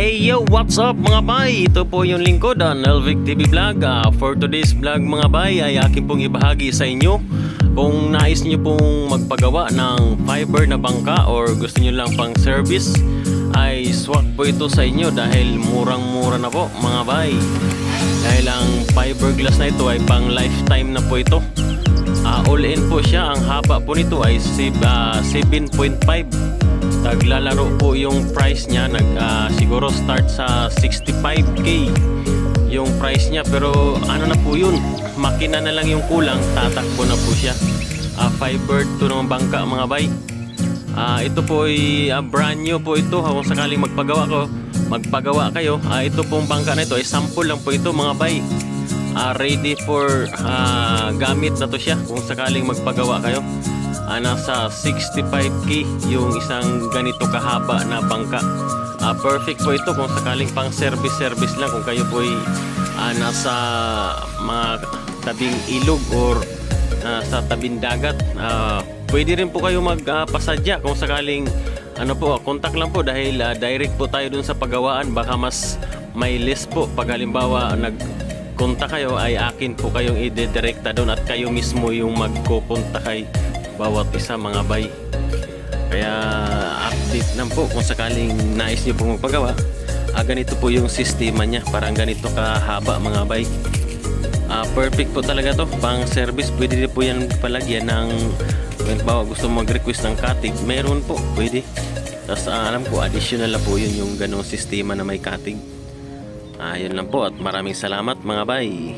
Hey yo, what's up mga bay? Ito po yung lingkod ang Elvic TV Vlog. Ah, for today's vlog mga bay ay akin pong ibahagi sa inyo kung nais niyo pong magpagawa ng fiber na bangka or gusto niyo lang pang service ay swak po ito sa inyo dahil murang-mura na po mga bay. Dahil ang fiberglass na ito ay pang lifetime na po ito. Ah, all in po siya. Ang haba po nito ay sib- ah, 7.5. Naglalaro po yung price niya. Nag, ah, siguro start sa 65k yung price niya. Pero ano na po yun? Makina na lang yung kulang. Tatakbo na po siya. Ah, fiber to ng bangka mga bay. Ah, ito po ay ah, brand new po ito. Kung sakaling magpagawa ko, magpagawa kayo. Ah, ito pong bangka na ito ay sample lang po ito mga bay. Ah, ready for ah, gamit na to siya kung sakaling magpagawa kayo. Ah, nasa 65k yung isang ganito kahaba na bangka. Ah, perfect po ito kung sakaling pang service service lang kung kayo po ay ah, nasa mga tabing ilog or ah, sa tabing dagat. Ah, pwede rin po kayo magpasadya kung sakaling ano po, contact lang po dahil ah, direct po tayo dun sa paggawaan baka mas may list po pag halimbawa nag konta kayo ay akin po kayong ide-direkta doon at kayo mismo yung magkukonta kay bawat isa mga bay. Kaya update lang po kung sakaling nais niyo pong magpagawa. Ah, ganito po yung sistema niya. Parang ganito kahaba mga bay. Ah, perfect po talaga to. Pang service, pwede din po yan palagyan ng kung bawa gusto mag-request ng cutting, meron po, pwede. Tapos ah, alam ko, additional na po yun yung ganong sistema na may cutting. Ah, yun lang po at maraming salamat mga bay.